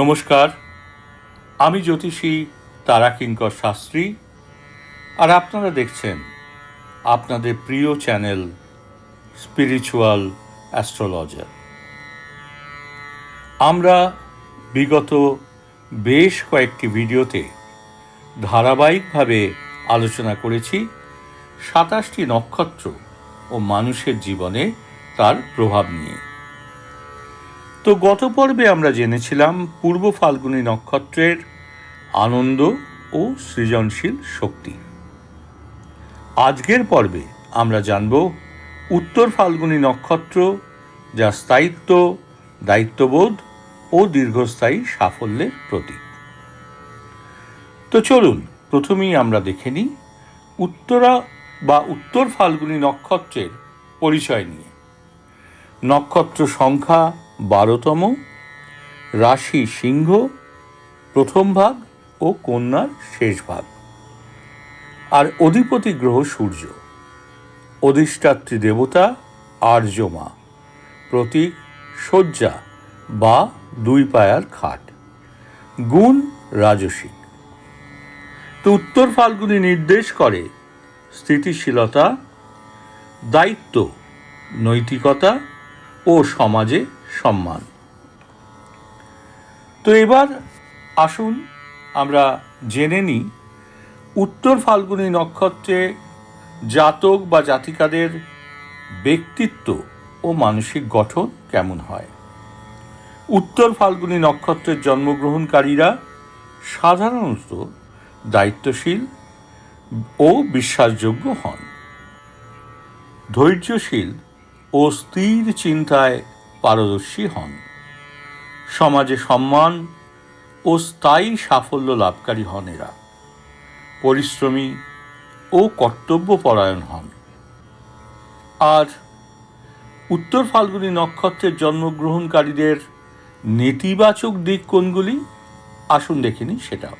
নমস্কার, আমি জ্যোতিষী তারাকিঙ্কর শাস্ত্রী। আর আপনারা দেখছেন আপনাদের প্রিয় চ্যানেল স্পিরিচুয়াল অ্যাস্ট্রোলজার। আমরা বিগত বেশ কয়েকটি ভিডিওতে ধারাবাহিকভাবে আলোচনা করেছি সাতাশটি নক্ষত্র ও মানুষের জীবনে তার প্রভাব নিয়ে। তো গত পর্বে আমরা জেনেছিলাম পূর্ব ফাল্গুনী নক্ষত্রের আনন্দ ও সৃজনশীল শক্তি। আজকের পর্বে আমরা জানব উত্তর ফাল্গুনী নক্ষত্র যা স্থায়িত্ব, দায়িত্ববোধ ও দীর্ঘস্থায়ী সাফল্যের প্রতীক। তো চলুন, প্রথমেই আমরা দেখে নিই উত্তরা বা উত্তর ফাল্গুনী নক্ষত্রের পরিচয় নিয়ে। নক্ষত্র সংখ্যা বারোতম রাশি সিংহ, প্রথম ভাগ ও কন্যার শেষ ভাগ। আর অধিপতি গ্রহ সূর্য। অধিষ্ঠাত্রী দেবতা আর্যমা প্রতীক শয্যা বা দুই পায়ার খাট। গুণ রাজসিক। তো উত্তর ফাল্গুনি নির্দেশ করে স্থিতিশীলতা, দায়িত্ব, নৈতিকতা ও সমাজে সম্মান। তো এবার আসুন আমরা জেনে নিই উত্তর ফাল্গুনী নক্ষত্রে জাতক বা জাতিকাদের ব্যক্তিত্ব ও মানসিক গঠন কেমন হয়? উত্তর ফাল্গুনী নক্ষত্রের জন্মগ্রহণকারীরা সাধারণত দায়িত্বশীল ও বিশ্বাসযোগ্য হন। ধৈর্যশীল ও স্থির চিন্তায় পারদর্শী হন। সমাজে সম্মান ও স্থায়ী সাফল্য লাভকারী হন এরা। পরিশ্রমী ও কর্তব্যপরায়ণ হন। আর উত্তর ফাল্গুনি নক্ষত্রের জন্মগ্রহণকারীদের নেতিবাচক দিক কোনগুলি? আসুন দেখে নিই সেটাও।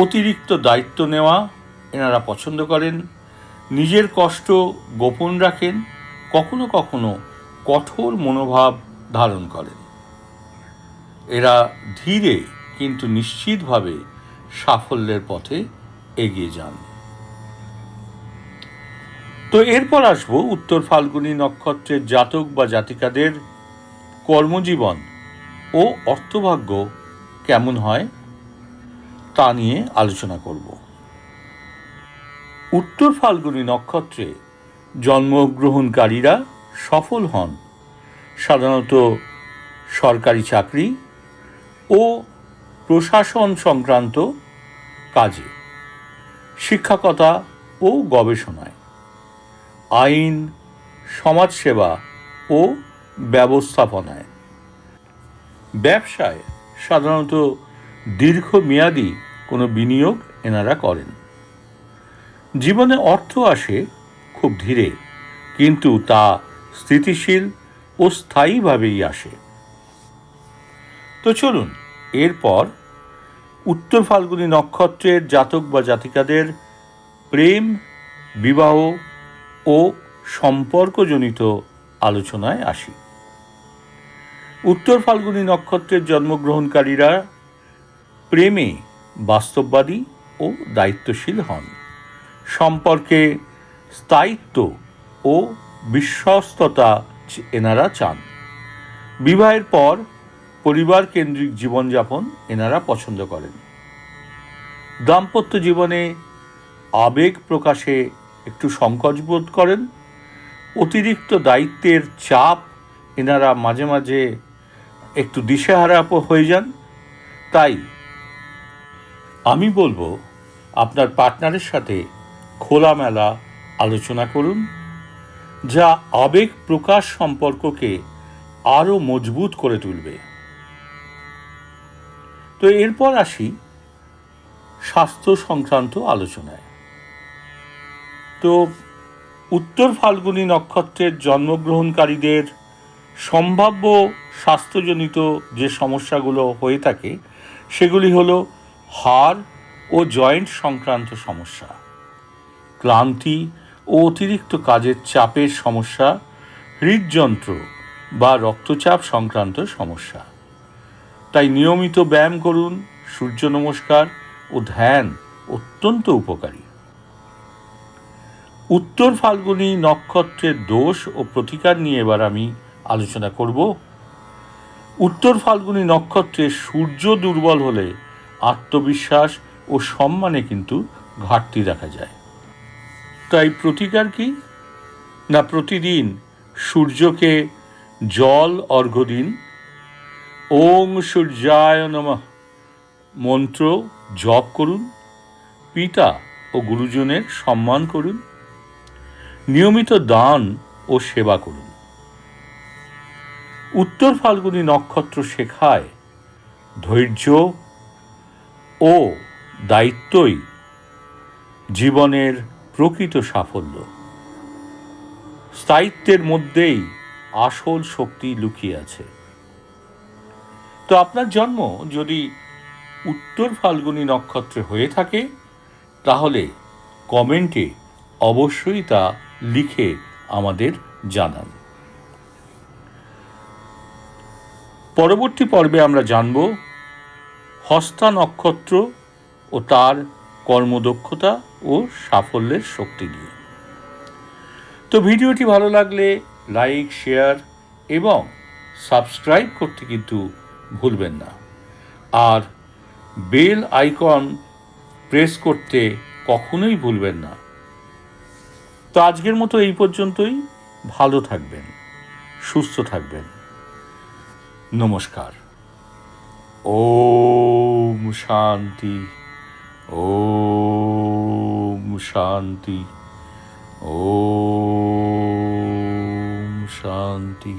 অতিরিক্ত দায়িত্ব নেওয়া এনারা পছন্দ করেন। নিজের কষ্ট গোপন রাখেন। কখনো কখনো কঠোর মনোভাব ধারণ করেন। এরা ধীরে কিন্তু নিশ্চিতভাবে সাফল্যের পথে এগিয়ে যান। তো এরপর আসব উত্তর ফাল্গুনী নক্ষত্রের জাতক বা জাতিকাদের কর্মজীবন ও অর্থভাগ্য কেমন হয় তা নিয়ে আলোচনা করব। উত্তর ফাল্গুনী নক্ষত্রে জন্মগ্রহণকারীরা সফল হন। সাধারণত সরকারি চাকরি ও প্রশাসন সংক্রান্ত কাজে, শিক্ষকতা ও গবেষণায়, আইন, সমাজসেবা ও ব্যবস্থাপনায়। ব্যবসায় সাধারণত দীর্ঘমেয়াদী কোনো বিনিয়োগ এনারা করেন। জীবনে অর্থ আসে খুব ধীরে, কিন্তু তা স্থিতিশীল ও স্থায়ীভাবেই আসে। তো চলুন, এরপর উত্তর ফাল্গুনী নক্ষত্রের জাতক বা জাতিকাদের প্রেম, বিবাহ ও সম্পর্কজনিত আলোচনায় আসি। উত্তর ফাল্গুনী নক্ষত্রের জন্মগ্রহণকারীরা প্রেমে বাস্তববাদী ও দায়িত্বশীল হন। সম্পর্কে স্থায়িত্ব ও বিশ্বস্ততা এনারা চান। বিবাহের পর পরিবার কেন্দ্রিক জীবনযাপন এনারা পছন্দ করেন। দাম্পত্য জীবনে আবেগ প্রকাশে একটু সংকোচ বোধ করেন। অতিরিক্ত দায়িত্বের চাপ এনারা মাঝে মাঝে একটু দিশেহারা হয়ে যান। তাই আমি বলব, আপনার পার্টনারের সাথে খোলামেলা আলোচনা করুন। যা আবেগ প্রকাশ সম্পর্ককে আরও মজবুত করে তুলবে। তো এরপর আসি স্বাস্থ্য সংক্রান্ত আলোচনায়। তো উত্তর ফাল্গুনী নক্ষত্রের জন্মগ্রহণকারীদের সম্ভাব্য স্বাস্থ্যজনিত যে সমস্যাগুলো হয়ে থাকে, সেগুলি হলো হাড় ও জয়েন্ট সংক্রান্ত সমস্যা, ক্লান্তি ও অতিরিক্ত কাজের চাপের সমস্যা, হৃদযন্ত্র বা রক্তচাপ সংক্রান্ত সমস্যা। তাই নিয়মিত ব্যায়াম করুন, সূর্য নমস্কার ও ধ্যান অত্যন্ত উপকারী। উত্তর ফাল্গুনি নক্ষত্রের দোষ ও প্রতিকার নিয়ে এবার আমি আলোচনা করব। উত্তর ফাল্গুনি নক্ষত্রে সূর্য দুর্বল হলে আত্মবিশ্বাস ও সম্মানে কিন্তু ঘাটতি দেখা যায়। তাই প্রতিকার কি? না প্রতিদিন সূর্যকে জল অর্ঘ্য দিন? ওং সূর্যায় নমঃ। মন্ত্র জপ করুন। পিতা ও গুরুজনের সম্মান করুন। নিয়মিত দান ও সেবা করুন। উত্তর ফাল্গুনি নক্ষত্র শেখায় ধৈর্য ও দায়িত্বই জীবনের প্রকৃত সাফল্য। স্থায়িত্বের মধ্যেই আসল শক্তি লুকিয়ে আছে। তো আপনার জন্ম যদি উত্তর ফাল্গুনী নক্ষত্রে হয়ে থাকে, তাহলে কমেন্টে অবশ্যই তা লিখে আমাদের জানান। পরবর্তী পর্বে আমরা জানব হস্তা নক্ষত্র ও তার কর্মদক্ষতা ও সাফল্যের শক্তি নিয়ে। তো ভিডিওটি ভালো লাগলে লাইক, শেয়ার এবং সাবস্ক্রাইব করতে কিন্তু ভুলবেন না। আর বেল আইকন প্রেস করতে কখনোই ভুলবেন না। তো আজকের মতো এই পর্যন্তই। ভালো থাকবেন, সুস্থ থাকবেন। নমস্কার। ওম শান্তি। ॐ शान्ति ॐ शान्ति